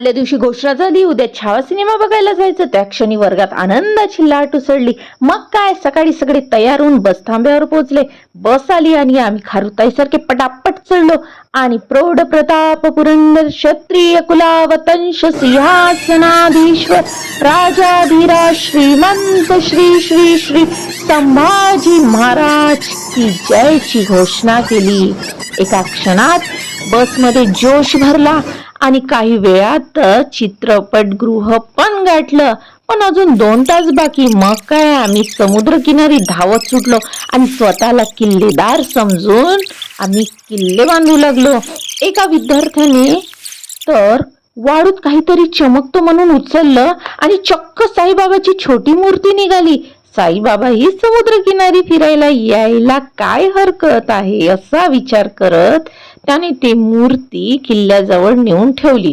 आदल्या दिवशी घोषणा झाली उद्या छावा सिनेमा बघायला जायचं. त्या क्षणी वर्गात आनंदाची लाट उसळली. मग काय? सकाळी सगळे तयार होऊन बस थांब्यावर पोहोचले. बस आली आणि आम्ही खारुताईसारखे पटापट चढलो. आणि प्रौढ प्रताप पुरंदर क्षत्रिय कुलावतंश सिंहासनाधीश्वर राजाधीरा श्रीमंत श्री श्री श्री संभाजी महाराज की जयची घोषणा केली. एका क्षणात बसमध्ये जोश भरला. आणि काही वेळात चित्रपटगृह पण गाठलं. पण अजून दोन तास बाकी. मग काय? आम्ही समुद्रकिनारी धावत सुटलो आणि स्वतःला किल्लेदार समजून आम्ही किल्ले बांधू लागलो. एका विद्यार्थ्याने तर वाळूत काहीतरी चमकतो म्हणून उचललं आणि चक्क साईबाबाची छोटी मूर्ती निघाली. साईबाबा ही समुद्र किनारी फिरायला यायला काय हरकत आहे असा विचार करत त्याने ती मूर्ती किल्ल्याजवळ नेऊन ठेवली.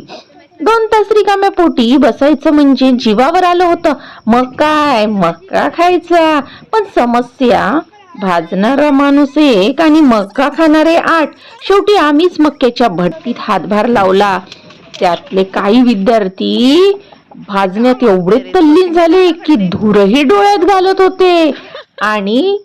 दोन तास रिकाम्या पोटी बसायचं म्हणजे जीवावर आलं होतं. मग काय? मक्का खायचा? पण समस्या. भाजणारा माणूस एक आणि मक्का खाणारे आठ? शेवटी आम्हीच मक्क्याच्या भट्टीत हातभार लावला. त्यातले काही विद्यार्थी भाजण्यात एवढे तल्लीन झाले की धूरही डोळ्यात घालत होते. आणि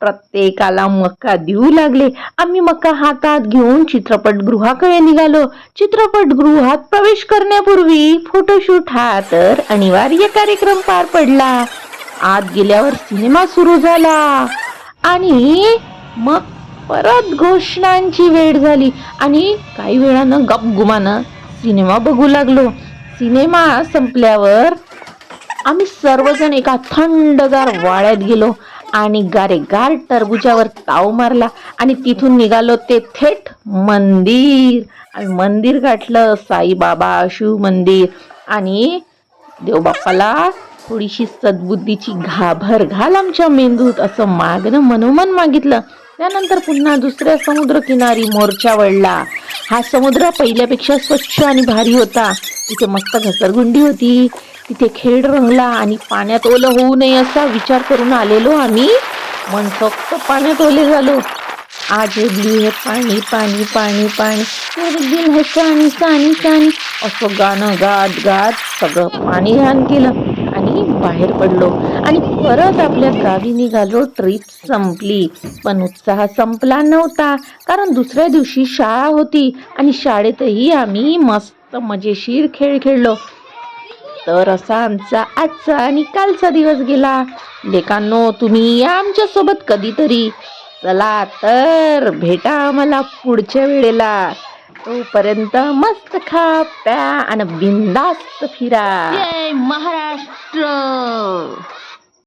प्रत्येकाला मक्का देऊ लागले. आम्ही मक्का हातात घेऊन चित्रपटगृहाकडे निघालो. चित्रपटगृहात प्रवेश करण्यापूर्वी फोटोशूट हा तर अनिवार्य कार्यक्रम पार पडला. आत गेल्यावर सिनेमा सुरू झाला. आणि मग परत घोषणांची वेळ झाली. आणि काही वेळानं गपगुमानं सिनेमा बघू लागलो. सिनेमा संपल्यावर आम्ही सर्वजण एका थंडगार वाड्यात गेलो. आणि गारेगार टरबुजावर ताव मारला आणि तिथून निघालो ते थेट मंदिर. आणि मंदिर गाठलं साईबाबा शिव मंदिर. आणि देवबाप्पाला थोडीशी सद्बुद्धीची घाभर घाल आमच्या मेंदूत असं मागणं मनोमन मागितलं. त्यानंतर पुन्हा दुसऱ्या समुद्र किनारी मोर्चा वळला. हा समुद्र पहिल्यापेक्षा स्वच्छ आणि भारी होता. तिथे मस्त घसरगुंडी होती. तिथे खेळ रंगला आणि पाण्यात ओलं होऊ नये असा विचार करून आलेलो आम्ही. मनसोक्त पाण्यात ओले झालो. आज उडली हे पाणी पाणी पाणी पाणी. दिन हे सानी सानी सानी असं गाणं गात गात सगळं पाणी घाण केलं आणि बाहेर पडलो. आणि परत आपल्या गावी निघालो. ट्रिप संपली. पण उत्साह संपला नव्हता. कारण दुसऱ्या दिवशी शाळा होती आणि शाळेतही आम्ही मस्त मजेशीर खेळ खेळलो. तर असा आमचा आजचा आणि कालचा दिवस गेला. लेकांनो तुम्ही या आमच्यासोबत कधीतरी चला तर भेटा आम्हाला पुढच्या वेळेला. तोपर्यंत मस्त खा प्या आणि बिंदास्त फिरा. जय महाराष्ट्र!